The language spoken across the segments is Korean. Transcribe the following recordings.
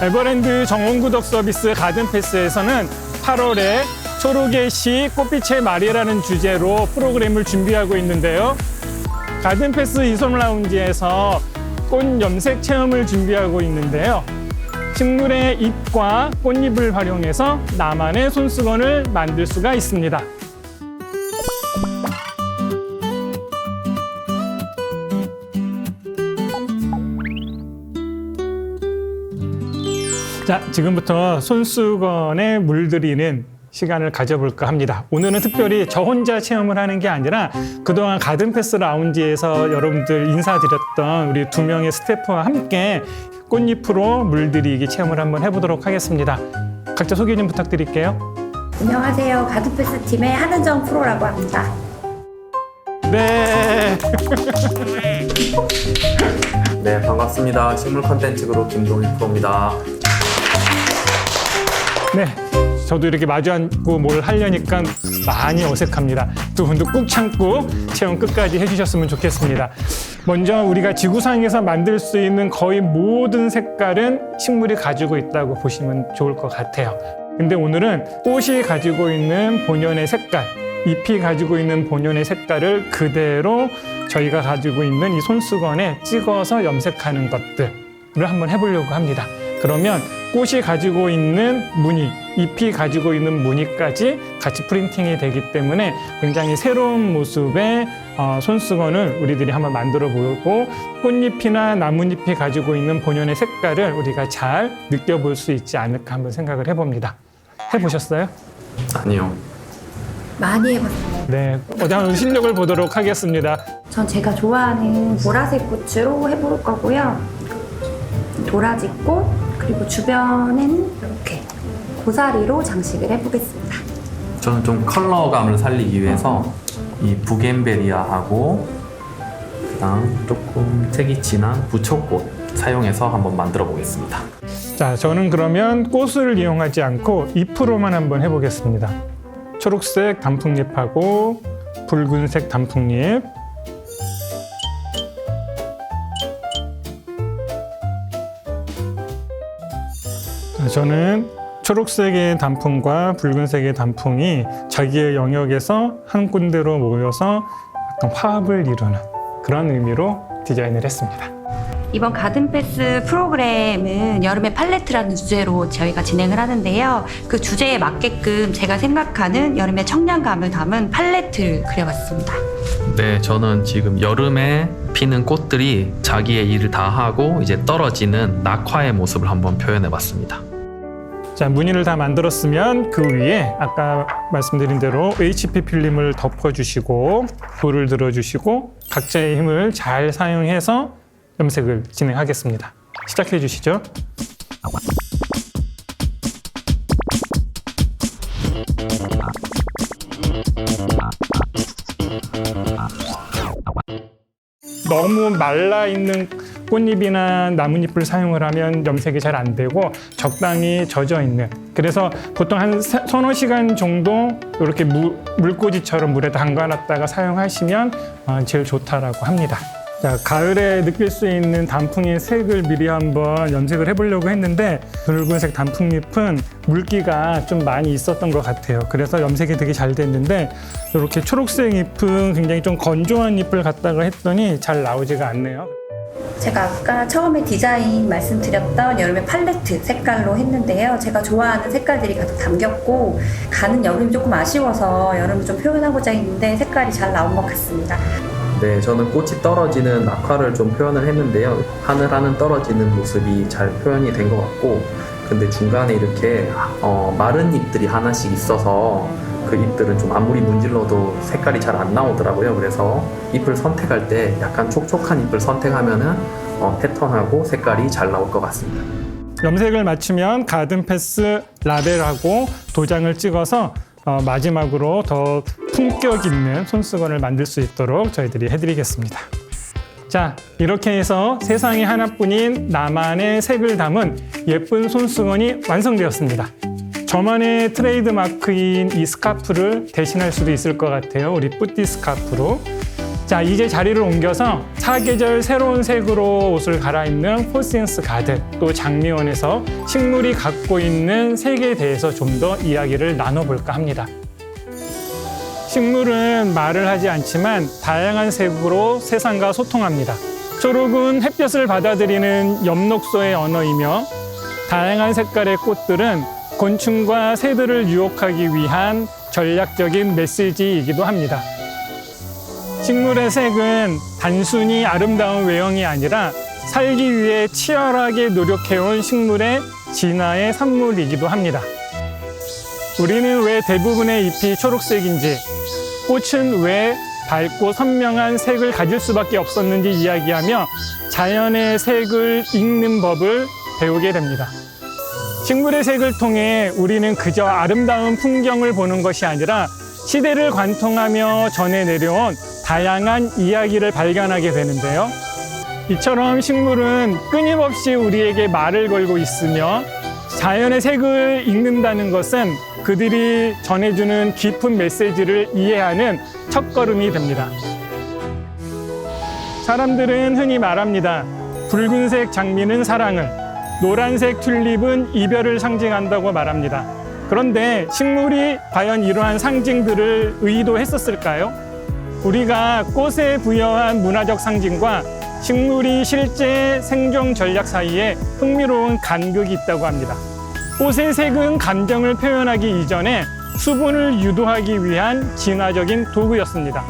에버랜드 정원구독 서비스 가든패스에서는 8월에 초록의 시 꽃빛의 말이라는 주제로 프로그램을 준비하고 있는데요. 가든패스 이솜 라운지에서 꽃 염색 체험을 준비하고 있는데요. 식물의 잎과 꽃잎을 활용해서 나만의 손수건을 만들 수가 있습니다. 자, 지금부터 손수건에 물들이는 시간을 가져볼까 합니다. 오늘은 특별히 저 혼자 체험을 하는 게 아니라 그동안 가든패스 라운지에서 여러분들 인사드렸던 우리 두 명의 스태프와 함께 꽃잎으로 물들이기 체험을 한번 해보도록 하겠습니다. 각자 소개 좀 부탁드릴게요. 안녕하세요. 가드패스 팀의 한은정 프로라고 합니다. 네. 네, 반갑습니다. 식물 컨텐츠 그룹 김동일 프로입니다. 네. 저도 이렇게 마주 앉고 뭘 하려니까 많이 어색합니다. 두 분도 꾹 참고 체험 끝까지 해주셨으면 좋겠습니다. 먼저 우리가 지구상에서 만들 수 있는 거의 모든 색깔은 식물이 가지고 있다고 보시면 좋을 것 같아요. 근데 오늘은 꽃이 가지고 있는 본연의 색깔, 잎이 가지고 있는 본연의 색깔을 그대로 저희가 가지고 있는 이 손수건에 찍어서 염색하는 것들을 한번 해보려고 합니다. 그러면 꽃이 가지고 있는 무늬, 잎이 가지고 있는 무늬까지 같이 프린팅이 되기 때문에 굉장히 새로운 모습의 어, 손수건을 우리들이 한번 만들어 보고 꽃잎이나 나뭇잎이 가지고 있는 본연의 색깔을 우리가 잘 느껴볼 수 있지 않을까 한번 생각을 해봅니다. 해보셨어요? 아니요. 많이 해봤어요. 네, 어디 한번 실력을 보도록 하겠습니다. 전 제가 좋아하는 보라색 꽃으로 해볼 거고요. 도라지 꽃 그리고 주변에는 이렇게 고사리로 장식을 해보겠습니다. 저는 좀 컬러감을 살리기 위해서 이 부겐베리아하고 그다음 조금 색이 진한 부초꽃 사용해서 한번 만들어 보겠습니다. 자, 저는 그러면 꽃을 이용하지 않고 잎으로만 한번 해보겠습니다. 초록색 단풍잎하고 붉은색 단풍잎. 저는 초록색의 단풍과 붉은색의 단풍이 자기의 영역에서 한 군데로 모여서 약간 화합을 이루는 그런 의미로 디자인을 했습니다. 이번 가든패스 프로그램은 여름의 팔레트라는 주제로 저희가 진행을 하는데요. 그 주제에 맞게끔 제가 생각하는 여름의 청량감을 담은 팔레트를 그려봤습니다. 네, 저는 지금 여름에 피는 꽃들이 자기의 일을 다 하고 이제 떨어지는 낙화의 모습을 한번 표현해 봤습니다. 자, 무늬를 다 만들었으면 그 위에 아까 말씀드린 대로 HP 필름을 덮어주시고 불을 들어주시고 각자의 힘을 잘 사용해서 염색을 진행하겠습니다. 시작해 주시죠. 너무 말라 있는 꽃잎이나 나뭇잎을 사용을 하면 염색이 잘 안 되고 적당히 젖어 있는 그래서 보통 한 세- 서너 시간 정도 이렇게 무, 물꽂이처럼 물에 담가 놨다가 사용하시면 어, 제일 좋다라고 합니다. 자, 가을에 느낄 수 있는 단풍의 색을 미리 한번 염색을 해보려고 했는데 붉은색 단풍잎은 물기가 좀 많이 있었던 것 같아요. 그래서 염색이 되게 잘 됐는데 이렇게 초록색 잎은 굉장히 좀 건조한 잎을 갖다가 했더니 잘 나오지가 않네요. 제가 아까 처음에 디자인 말씀드렸던 여름의 팔레트 색깔로 했는데요. 제가 좋아하는 색깔들이 가득 담겼고 가는 여름이 조금 아쉬워서 여름을 좀 표현하고자 했는데 색깔이 잘 나온 것 같습니다. 네, 저는 꽃이 떨어지는 낙화를 좀 표현을 했는데요. 하늘 하늘 떨어지는 모습이 잘 표현이 된 것 같고, 근데 중간에 이렇게 어, 마른 잎들이 하나씩 있어서 그 잎들은 좀 아무리 문질러도 색깔이 잘 안 나오더라고요. 그래서 잎을 선택할 때 약간 촉촉한 잎을 선택하면은 어, 패턴하고 색깔이 잘 나올 것 같습니다. 염색을 마치면 가든 패스 라벨하고 도장을 찍어서 어, 마지막으로 더 품격 있는 손수건을 만들 수 있도록 저희들이 해드리겠습니다. 자, 이렇게 해서 세상에 하나뿐인 나만의 색을 담은 예쁜 손수건이 완성되었습니다. 저만의 트레이드 마크인 이 스카프를 대신할 수도 있을 것 같아요. 우리 뿌띠 스카프로. 자, 이제 자리를 옮겨서 사계절 새로운 색으로 옷을 갈아입는 포센스 가든 또 장미원에서 식물이 갖고 있는 색에 대해서 좀 더 이야기를 나눠볼까 합니다. 식물은 말을 하지 않지만 다양한 색으로 세상과 소통합니다. 초록은 햇볕을 받아들이는 엽록소의 언어이며 다양한 색깔의 꽃들은 곤충과 새들을 유혹하기 위한 전략적인 메시지이기도 합니다. 식물의 색은 단순히 아름다운 외형이 아니라 살기 위해 치열하게 노력해온 식물의 진화의 산물이기도 합니다. 우리는 왜 대부분의 잎이 초록색인지, 꽃은 왜 밝고 선명한 색을 가질 수밖에 없었는지 이야기하며 자연의 색을 읽는 법을 배우게 됩니다. 식물의 색을 통해 우리는 그저 아름다운 풍경을 보는 것이 아니라 시대를 관통하며 전해 내려온 다양한 이야기를 발견하게 되는데요. 이처럼 식물은 끊임없이 우리에게 말을 걸고 있으며 자연의 색을 읽는다는 것은 그들이 전해주는 깊은 메시지를 이해하는 첫걸음이 됩니다. 사람들은 흔히 말합니다. 붉은색 장미는 사랑을, 노란색 튤립은 이별을 상징한다고 말합니다. 그런데 식물이 과연 이러한 상징들을 의도했었을까요? 우리가 꽃에 부여한 문화적 상징과 식물이 실제 생존 전략 사이에 흥미로운 간극이 있다고 합니다. 꽃의 색은 감정을 표현하기 이전에 수분을 유도하기 위한 진화적인 도구였습니다.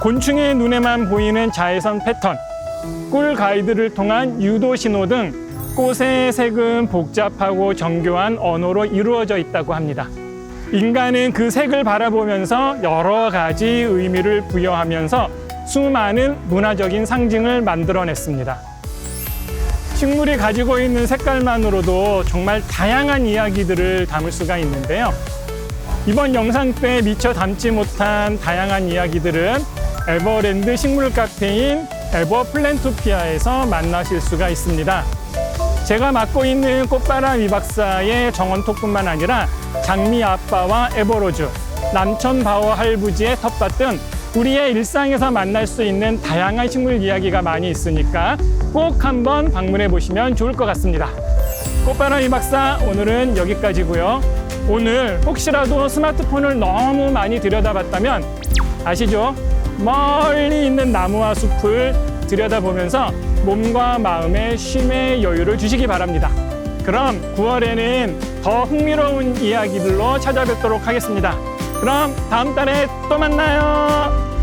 곤충의 눈에만 보이는 자외선 패턴, 꿀 가이드를 통한 유도 신호 등 꽃의 색은 복잡하고 정교한 언어로 이루어져 있다고 합니다. 인간은 그 색을 바라보면서 여러 가지 의미를 부여하면서 수많은 문화적인 상징을 만들어냈습니다. 식물이 가지고 있는 색깔만으로도 정말 다양한 이야기들을 담을 수가 있는데요. 이번 영상 때 미처 담지 못한 다양한 이야기들은 에버랜드 식물 카페인 에버 플랜토피아에서 만나실 수가 있습니다. 제가 맡고 있는 꽃바람 이박사의 정원톡뿐만 아니라 장미 아빠와 에버로즈, 남천 바워 할부지의 텃밭 등 우리의 일상에서 만날 수 있는 다양한 식물 이야기가 많이 있으니까 꼭 한번 방문해 보시면 좋을 것 같습니다. 꽃바람 이박사 오늘은 여기까지고요. 오늘 혹시라도 스마트폰을 너무 많이 들여다봤다면 아시죠? 멀리 있는 나무와 숲을 들여다보면서 몸과 마음의 쉼의 여유를 주시기 바랍니다. 그럼 9월에는 더 흥미로운 이야기들로 찾아뵙도록 하겠습니다. 그럼 다음 달에 또 만나요.